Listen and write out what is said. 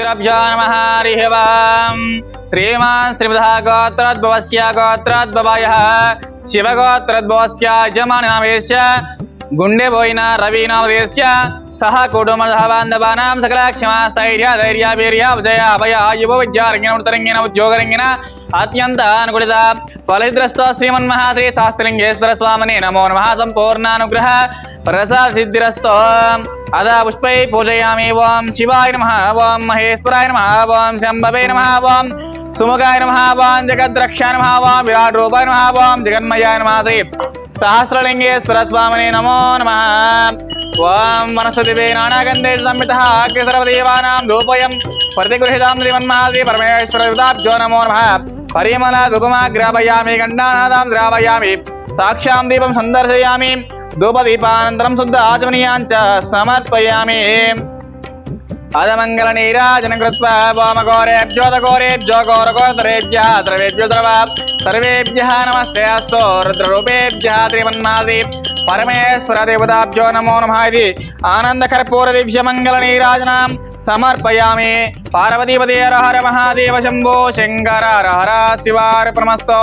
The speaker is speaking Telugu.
శ్రీగురభ్యో నమ హరి ఓం శ్రీమాన్ శ్రీమధ గోత్రోద్భవస్య గోత్రోద్భవాయ. శివగోత్రోద్భవస్య యజమాననామేశ్య గుండె పోయిన రవినామదేశ్య సహ కుటుంబ బాంధవానాం సకల క్షమాస్థైర్య ధైర్య వీర్య విజయ అభయ యువ విద్యారంగిన ఉత్తరంగిన ఉద్యోగరంగిన అత్యంత అనుకూలిత ఫలిద్రస్త శ్రీమన్మహా శ్రీ శాస్త్రలింగేశ్వర స్వామిని నమో నమ. సంపూర్ణానుగ్రహ ప్రసాద సిద్ధిరస్తో అదా పుష్పై పూజయామి ఓం శివాయ నమ ఓం మహేశ్వరాయ నమ ఓం శంభవే నమ ఓం సుముఖాయ నమ ఓం జగద్రక్షాయ నమ ఓం విరాట్ రూపాయ నమ ఓం జగన్మయాయ నమ శ్రీ సహస్రలింగేశ్వర స్వామిని నమో నమ ఓం వనస్పతివే నానాగంధే సంహిత అగ్నిసర్వదేవానాం ధూపయం ప్రతిగృహితాం శ్రీమన్మాది పరమేశ్వర యుధాబ్జో నమో నమ పరిమళ దుగుమాగ్రాపయామి గండానాదాం ద్రావయామి సాక్షాం దీపం సందర్శయామి ధూపదీపానంతరం శుద్ధ ఆచమనీయాంచ సమర్పయామి. అదమంగళ నీరాజన కృత్వా వామఘోరేభ్యో ఘోరఘోరతరేభ్య ద్రవేభ్యో సర్వేభ్య నమస్తే అస్తో రుద్రరూపేభ్య శ్రీమన్మాది పరమేశ్వర దేవతాభ్యో నమో నమ ఇది. ఆనందకర్పూర దివ్య మంగళ నీరాజనాం సమర్పయామి. పార్వతీపదే హర మహాదేవ శంభో శంకర హర హర శివార్పణమస్తో